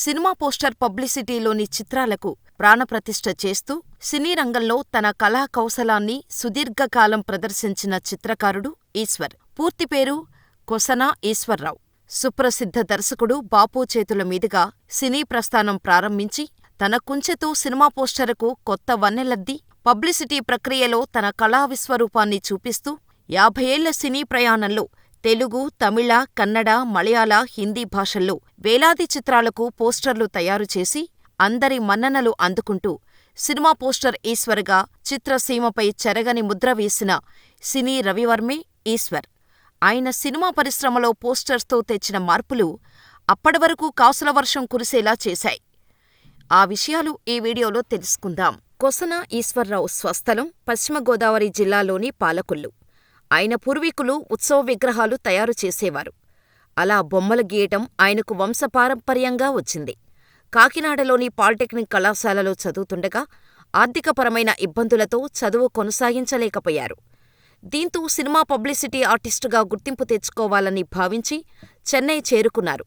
Cinema poster పబ్లిసిటీలోని చిత్రాలకు ప్రాణప్రతిష్ఠ చేస్తూ సినీ రంగంలో తన కళా కౌశలాన్ని సుదీర్ఘకాలం ప్రదర్శించిన చిత్రకారుడు ఈశ్వర్. పూర్తి పేరు కొసనా ఈశ్వర్రావు. సుప్రసిద్ధ దర్శకుడు బాపు చేతుల మీదుగా సినీ ప్రస్థానం ప్రారంభించి, తన కుంచెతో సినిమా పోస్టర్కు కొత్త వన్నెలద్ది, పబ్లిసిటీ ప్రక్రియలో తన కళా విశ్వరూపాన్ని చూపిస్తూ, యాభై ఏళ్ళ సినీ ప్రయాణంలో తెలుగు, తమిళ, కన్నడ, మలయాళ, హిందీ భాషల్లో వేలాది చిత్రాలకు పోస్టర్లు తయారుచేసి, అందరి మన్ననలు అందుకుంటూ సినిమా పోస్టర్ ఈశ్వర్గా చిత్రసీమపై చెరగని ముద్ర వేసిన సినీ రవివర్మే ఈశ్వర్. ఆయన సినిమా పరిశ్రమలో పోస్టర్స్తో తెచ్చిన మార్పులు అప్పటివరకు కాసుల వర్షం కురిసేలా చేశాయి. ఆ విషయాలు ఈ వీడియోలో తెలుసుకుందాం. కొసన ఈశ్వర్రావు స్వస్థలం పశ్చిమ గోదావరి జిల్లాలోని పాలకొల్లు. ఆయన పూర్వీకులు ఉత్సవ విగ్రహాలు తయారు చేసేవారు. అలా బొమ్మలు గీయటం ఆయనకు వంశపారంపర్యంగా వచ్చింది. కాకినాడలోని పాలిటెక్నిక్ కళాశాలలో చదువుతుండగా ఆర్థికపరమైన ఇబ్బందులతో చదువు కొనసాగించలేకపోయారు. దీంతో సినిమా పబ్లిసిటీ ఆర్టిస్టుగా గుర్తింపు తెచ్చుకోవాలని భావించి చెన్నై చేరుకున్నారు.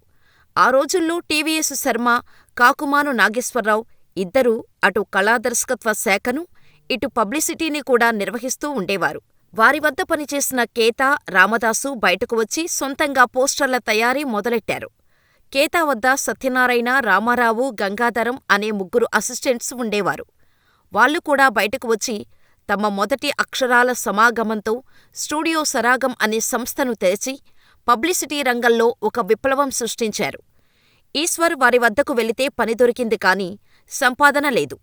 ఆ రోజుల్లో టీవీఎస్ శర్మ, కాకుమాను నాగేశ్వరరావు ఇద్దరూ అటు కళా దర్శకత్వ శాఖను, ఇటు పబ్లిసిటీని కూడా నిర్వహిస్తూ ఉండేవారు. వారి వద్ద పనిచేసిన కేతా, రామదాసు బయటకు వచ్చి సొంతంగా పోస్టర్ల తయారీ మొదలెట్టారు. కేతా వద్ద సత్యనారాయణ, రామారావు, గంగాధరం అనే ముగ్గురు అసిస్టెంట్స్ ఉండేవారు. వాళ్ళు కూడా బయటకు వచ్చి తమ మొదటి అక్షరాల సమాగమంతో స్టూడియో సరాగం అనే సంస్థను తెరిచి పబ్లిసిటీ రంగంలో ఒక విప్లవం సృష్టించారు. ఈశ్వర్ వారి వద్దకు వెళితే పని దొరికింది కాని సంపాదన లేదు.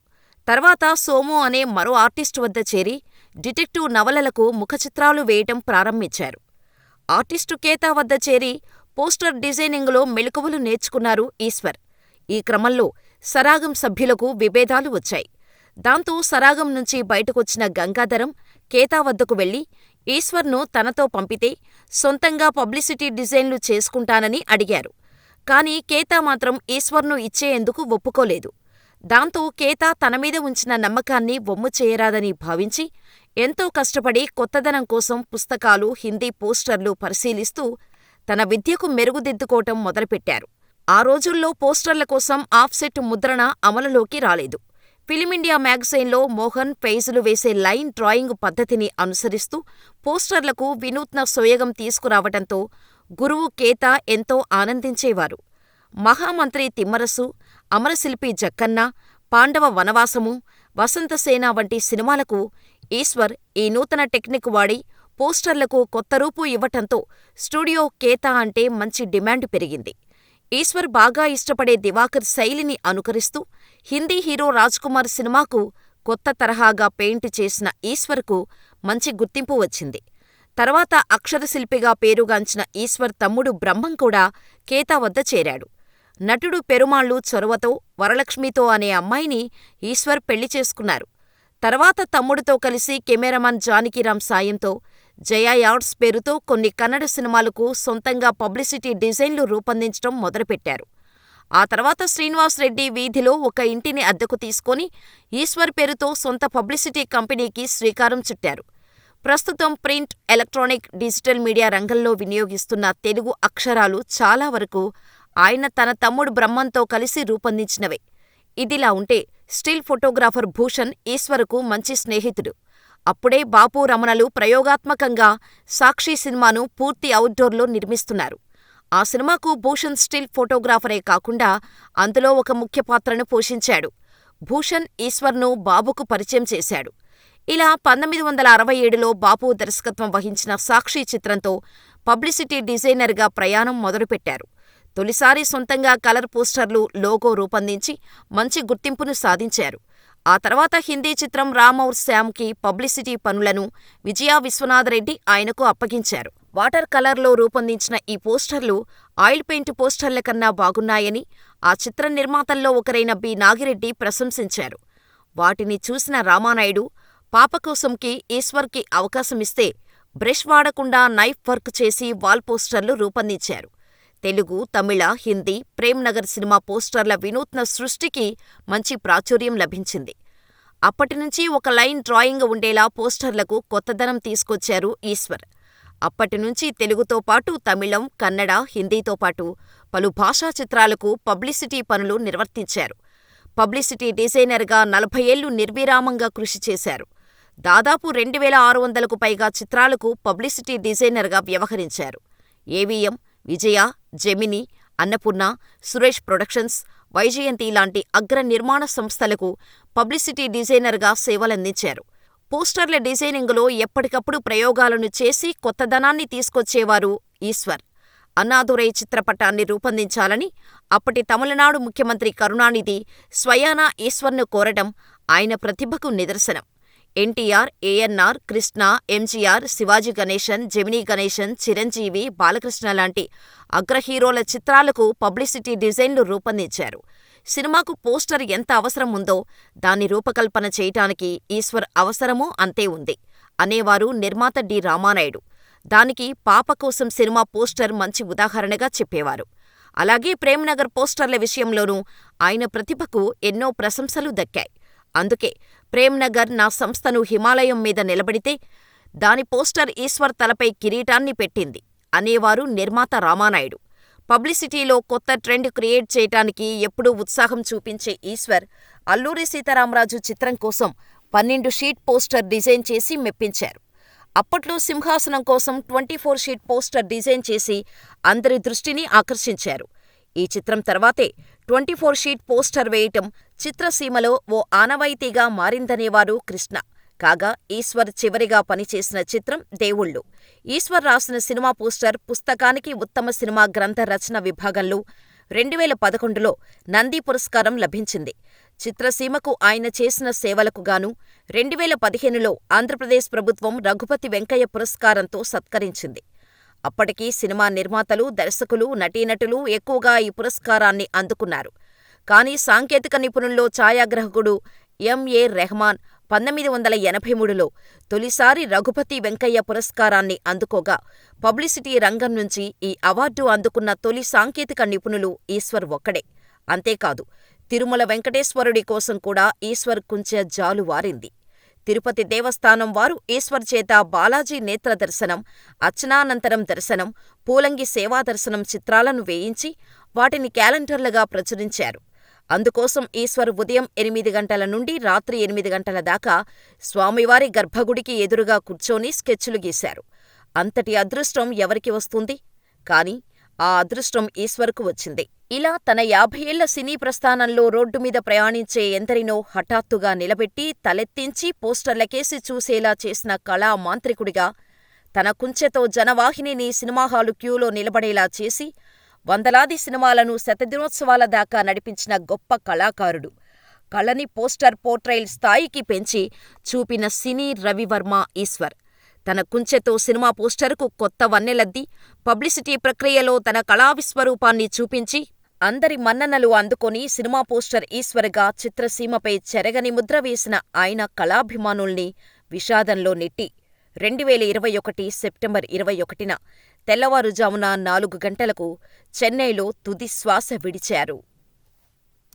తర్వాత సోము అనే మరో ఆర్టిస్టు వద్ద చేరి డిటెక్టివ్ నవలలకు ముఖచిత్రాలు వేయటం ప్రారంభించారు. ఆర్టిస్టు కేతా వద్ద చేరి పోస్టర్ డిజైనింగులో మెళకువలు నేర్చుకున్నారు ఈశ్వర్. ఈ క్రమంలో సరాగం సభ్యులకు విభేదాలు వచ్చాయి. దాంతో సరాగం నుంచి బయటకొచ్చిన గంగాధరం కేతా వద్దకు వెళ్ళి ఈశ్వర్ను తనతో పంపితే సొంతంగా పబ్లిసిటీ డిజైన్లు చేసుకుంటానని అడిగారు. కానీ కేతా మాత్రం ఈశ్వర్ను ఇచ్చేయందుకు ఒప్పుకోలేదు. దాంతో కేతా తనమీద ఉంచిన నమ్మకాన్ని వమ్ము చేయరాదని భావించి ఎంతో కష్టపడి కొత్తదనం కోసం పుస్తకాలు, హిందీ పోస్టర్లు పరిశీలిస్తూ తన విద్యకు మెరుగుదిద్దుకోవటం మొదలుపెట్టారు. ఆ రోజుల్లో పోస్టర్ల కోసం ఆఫ్సెట్ ముద్రణ అమలులోకి రాలేదు. ఫిలిమిండియా మ్యాగజైన్లో మోహన్ పేజులు వేసే లైన్ డ్రాయింగ్ పద్ధతిని అనుసరిస్తూ పోస్టర్లకు వినూత్న సోయగం తీసుకురావటంతో గురువు కేతా ఎంతో ఆనందించేవారు. మహామంత్రి తిమ్మరసు, అమరశిల్పి జక్కన్న, పాండవ వనవాసము, వసంతసేన వంటి సినిమాలకు ఈశ్వర్ ఈ నూతన టెక్నిక్ వాడి పోస్టర్లకు కొత్త రూపు ఇవ్వటంతో స్టూడియో కేతా అంటే మంచి డిమాండ్ పెరిగింది. ఈశ్వర్ బాగా ఇష్టపడే దివాకర్ శైలిని అనుకరిస్తూ హిందీ హీరో రాజ్కుమార్ సినిమాకు కొత్త తరహాగా పెయింట్ చేసిన ఈశ్వర్కు మంచి గుర్తింపు వచ్చింది. తర్వాత అక్షరశిల్పిగా పేరుగాంచిన ఈశ్వర్ తమ్ముడు బ్రహ్మం కూడా కేతా వద్ద చేరాడు. నటుడు పెరుమాళ్ళు చొరవతో వరలక్ష్మితో అనే అమ్మాయిని ఈశ్వర్ పెళ్ళి చేసుకున్నారు. తర్వాత తమ్ముడితో కలిసి కెమెరామన్ జానకీరాం సాయంతో జయ యార్డ్స్ పేరుతో కొన్ని కన్నడ సినిమాలకు సొంతంగా పబ్లిసిటీ డిజైన్లు రూపొందించటం మొదలుపెట్టారు. ఆ తర్వాత శ్రీనివాసరెడ్డి వీధిలో ఒక ఇంటిని అద్దెకు తీసుకొని ఈశ్వర్ పేరుతో సొంత పబ్లిసిటీ కంపెనీకి శ్రీకారం చుట్టారు. ప్రస్తుతం ప్రింట్, ఎలక్ట్రానిక్, డిజిటల్ మీడియా రంగంలో వినియోగిస్తున్న తెలుగు అక్షరాలు చాలా వరకు ఆయన తన తమ్ముడు బ్రహ్మంతో కలిసి రూపొందించినవే. ఇదిలా ఉంటే స్టిల్ ఫోటోగ్రాఫర్ భూషణ్ ఈశ్వరుకు మంచి స్నేహితుడు. అప్పుడే బాపు రమణలు ప్రయోగాత్మకంగా సాక్షి సినిమాను పూర్తి అవుట్డోర్లో నిర్మిస్తున్నారు. ఆ సినిమాకు భూషణ్ స్టిల్ ఫోటోగ్రాఫరే కాకుండా అందులో ఒక ముఖ్య పాత్రను పోషించాడు. భూషణ్ ఈశ్వర్ను బాబుకు పరిచయం చేశాడు. ఇలా పంతొమ్మిది వందల అరవై ఏడులో బాపు దర్శకత్వం వహించిన సాక్షి చిత్రంతో పబ్లిసిటీ డిజైనర్గా ప్రయాణం మొదలుపెట్టారు. తొలిసారి సొంతంగా కలర్ పోస్టర్లు, లోగో రూపొందించి మంచి గుర్తింపును సాధించారు. ఆ తర్వాత హిందీ చిత్రం రామ్ ఔర్ శ్యామ్కి పబ్లిసిటీ పనులను విజయా విశ్వనాథరెడ్డి ఆయనకు అప్పగించారు. వాటర్ కలర్లో రూపొందించిన ఈ పోస్టర్లు ఆయిల్ పెయింట్ పోస్టర్ల కన్నా బాగున్నాయని ఆ చిత్ర నిర్మాతల్లో ఒకరైన బి. నాగిరెడ్డి ప్రశంసించారు. వాటిని చూసిన రామానాయుడు పాపకోసంకి ఈశ్వర్కి అవకాశమిస్తే బ్రష్ వాడకుండా నైఫ్ వర్క్ చేసి వాల్ పోస్టర్లు రూపొందించారు. తెలుగు, తమిళ, హిందీ, ప్రేమ్ నగర్ సినిమా పోస్టర్ల వినూత్న సృష్టికి మంచి ప్రాచుర్యం లభించింది. అప్పటినుంచి ఒక లైన్ డ్రాయింగ్ ఉండేలా పోస్టర్లకు కొత్తదనం తీసుకొచ్చారు ఈశ్వర్. అప్పటినుంచి తెలుగుతో పాటు తమిళం, కన్నడ, హిందీతో పాటు పలు భాషా చిత్రాలకు పబ్లిసిటీ పనులు నిర్వర్తించారు. పబ్లిసిటీ డిజైనర్గా నలభై ఏళ్ళు నిర్విరామంగా కృషి చేశారు. దాదాపు రెండు వేల ఆరు వందలకు పైగా చిత్రాలకు పబ్లిసిటీ డిజైనర్గా వ్యవహరించారు. AVM, Vijaya, Gemini, Annapurna, Suresh productions, Vyjayanthi లాంటి అగ్ర నిర్మాణ సంస్థలకు పబ్లిసిటీ డిజైనర్గా సేవలందించారు. పోస్టర్ల డిజైనింగులో ఎప్పటికప్పుడు ప్రయోగాలను చేసి కొత్తదనాన్ని తీసుకొచ్చేవారు ఈశ్వర్. అన్నాదురై చిత్రపటాన్ని రూపొందించాలని అప్పటి తమిళనాడు ముఖ్యమంత్రి కరుణానిధి స్వయానా ఈశ్వర్ను కోరడం ఆయన ప్రతిభకు నిదర్శనం. NTR, ANR, Krishna, MGR, Sivaji Ganesan, Gemini Ganesan, Chiranjeevi, Balakrishna లాంటి అగ్రహీరోల చిత్రాలకు పబ్లిసిటీ డిజైన్లు రూపొందించారు. సినిమాకు పోస్టర్ ఎంత అవసరం ఉందో దాన్ని రూపకల్పన చేయటానికి ఈశ్వర్ అవసరమూ అంతే ఉంది అనేవారు నిర్మాత డి. రామానాయుడు. దానికి పాప కోసం సినిమా పోస్టర్ మంచి ఉదాహరణగా చెప్పేవారు. అలాగే ప్రేమ్నగర్ పోస్టర్ల విషయంలోనూ ఆయన ప్రతిభకు ఎన్నో ప్రశంసలు దక్కాయి. అందుకే ప్రేమ్నగర్ నా సంస్థను హిమాలయం మీద నిలబడితే దాని పోస్టర్ ఈశ్వర్ తలపై కిరీటాన్ని పెట్టింది అనేవారు నిర్మాత రామానాయుడు. పబ్లిసిటీలో కొత్త ట్రెండ్ క్రియేట్ చేయటానికి ఎప్పుడూ ఉత్సాహం చూపించే ఈశ్వర్ అల్లూరి సీతారామరాజు చిత్రం కోసం పన్నెండు షీట్ పోస్టర్ డిజైన్ చేసి మెప్పించారు. అప్పట్లో సింహాసనం కోసం twenty four sheet poster design చేసి అందరి దృష్టిని ఆకర్షించారు. ఈ చిత్రం తర్వాతే ట్వంటీ ఫోర్ షీట్ పోస్టర్ వేయటం చిత్రసీమలో ఓ ఆనవాయితీగా మారిందనేవారు కృష్ణ. కాగా ఈశ్వర్ చివరిగా పనిచేసిన చిత్రం దేవుళ్ళు. ఈశ్వర్ రాసిన సినిమా పోస్టర్ పుస్తకానికి ఉత్తమ సినిమా గ్రంథ రచన విభాగంలో రెండువేల పదకొండులో నంది పురస్కారం లభించింది. చిత్రసీమకు ఆయన చేసిన సేవలకు గాను రెండువేల పదిహేనులో ఆంధ్రప్రదేశ్ ప్రభుత్వం రఘుపతి వెంకయ్య పురస్కారంతో సత్కరించింది. అప్పటికి సినిమా నిర్మాతలు, దర్శకులు, నటీనటులు ఎక్కువగా ఈ పురస్కారాన్ని అందుకున్నారు. కానీ సాంకేతిక నిపుణుల్లో ఛాయాగ్రాహకుడు ఎంఏ రెహమాన్ పంతొమ్మిది వందల ఎనభై మూడులో తొలిసారి రఘుపతి వెంకయ్య పురస్కారాన్ని అందుకోగా పబ్లిసిటీ రంగం నుంచి ఈ అవార్డు అందుకున్న తొలి సాంకేతిక నిపుణులు ఈశ్వర్ ఒక్కడే. అంతేకాదు తిరుమల వెంకటేశ్వరుడి కోసం కూడా ఈశ్వర్ కుంచె జాలువారింది. తిరుపతి దేవస్థానం వారు ఈశ్వర్ చేత బాలాజీ నేత్ర దర్శనం, అర్చనానంతరం దర్శనం, పూలంగి సేవా దర్శనం చిత్రాలను వేయించి వాటిని క్యాలెండర్లుగా ప్రచురించారు. అందుకోసం ఈశ్వర్ ఉదయం ఎనిమిది గంటల నుండి రాత్రి ఎనిమిది గంటల దాకా స్వామివారి గర్భగుడికి ఎదురుగా కూర్చొని స్కెచ్లు గీశారు. అంతటి అదృష్టం ఎవరికి వస్తుంది? కాని ఆ అదృష్టం ఈశ్వర్కు వచ్చింది. ఇలా తన యాభై ఏళ్ళ సినీ ప్రస్థానంలో రోడ్డుమీద ప్రయాణించే ఎందరినో హఠాత్తుగా నిలబెట్టి తలెత్తించి పోస్టర్లకేసి చూసేలా చేసిన కళా మాంత్రికుడిగా, తన కుంచెతో జనవాహినిని సినిమా హాలు క్యూలో నిలబడేలా చేసి వందలాది సినిమాలను శతదినోత్సవాల దాకా నడిపించిన గొప్ప కళాకారుడు. కళని పోస్టర్ పోర్ట్రైల్ స్థాయికి పెంచి చూపిన సినీ రవివర్మ ఈశ్వర్. తన కుంచెతో సినిమా పోస్టర్కు కొత్త వన్నెలద్ది, పబ్లిసిటీ ప్రక్రియలో తన కళావిస్వరూపాన్ని చూపించి అందరి మన్ననలు అందుకొని సినిమా పోస్టర్ ఈశ్వర్గా చిత్రసీమపై చెరగని ముద్ర వేసిన ఆయన కళాభిమానుల్ని విషాదంలో నెట్టి రెండువేల ఇరవై ఒకటి సెప్టెంబర్ ఇరవై ఒకటిన తెల్లవారుజామున నాలుగు గంటలకు చెన్నైలో తుది శ్వాస విడిచారు.